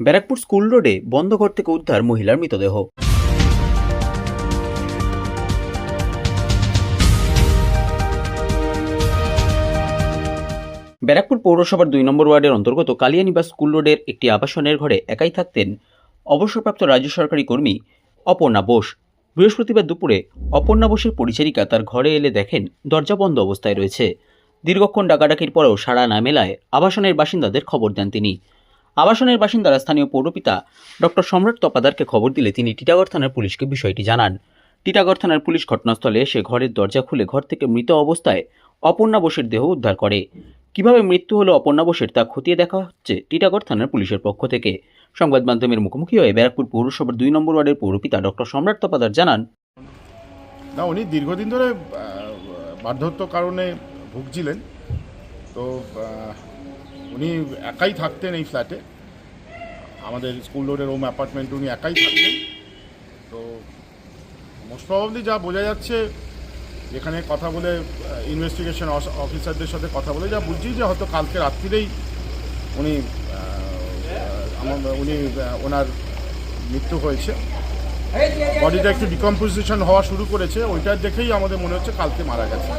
Barrackpore school রোডে বন্ধ ঘর থেকে উদ্ধার মহিলার মৃতদেহ। ব্যারাকপুর পৌরসভার দুই নম্বর ওয়ার্ডের অন্তর্গত কালিয়ানিবাস স্কুল রোডের একটি আবাসনের ঘরে একাই থাকতেন অবসরপ্রাপ্ত রাজ্য সরকারি কর্মী অপর্ণা বোস। বৃহস্পতিবার দুপুরে অপর্ণা বোসের পরিচারিকা তার ঘরে এলে দেখেন দরজা বন্ধ অবস্থায় রয়েছে। দীর্ঘক্ষণ ডাকাডাকির পরেও সাড়া না মেলায় আবাসনের বাসিন্দাদের খবর দেন তিনি। আবাসনের বাসিন্দারা স্থানীয় পৌরপিতা ডক্টর সম্রাট তপাদারকে খবর দিলে তিনি টিটাগড় থানার পুলিশকে বিষয়টি জানান। টিটাগড় থানার পুলিশ ঘটনাস্থলে এসে ঘরের দরজা খুলে ঘর থেকে মৃত অবস্থায় অপর্ণা বোসের দেহ উদ্ধার করে। কীভাবে মৃত্যু হলো অপর্ণা বোসের তা খতিয়ে দেখা হচ্ছে টিটাগড় থানার পুলিশের পক্ষ থেকে। সংবাদ মাধ্যমের মুখোমুখি হয়ে ব্যারাকপুর পৌরসভার দুই নম্বর ওয়ার্ডের পৌরপিতা ডক্টর সম্রাট তপাদার জানান, না, উনি দীর্ঘদিন ধরে বার্ধক্য কারণে ভুগছিলেন। তো উনি একাই থাকতেন এই ফ্ল্যাটে আমাদের স্কুল রোডের ওম অ্যাপার্টমেন্টে উনি একাই থাকতেন তো মোস্ট প্রবাবলি যা বোঝা যাচ্ছে এখানে কথা বলে ইনভেস্টিগেশন অফিসারদের সাথে কথা বলে যা বুঝছি যে হয়তো কালকে রাত্রিরেই উনি উনি ওনার মৃত্যু হয়েছে। বডিটা একটু ডিকম্পোজিশন হওয়া শুরু করেছে, ওইটা দেখেই আমাদের মনে হচ্ছে কালকে মারা গেছে।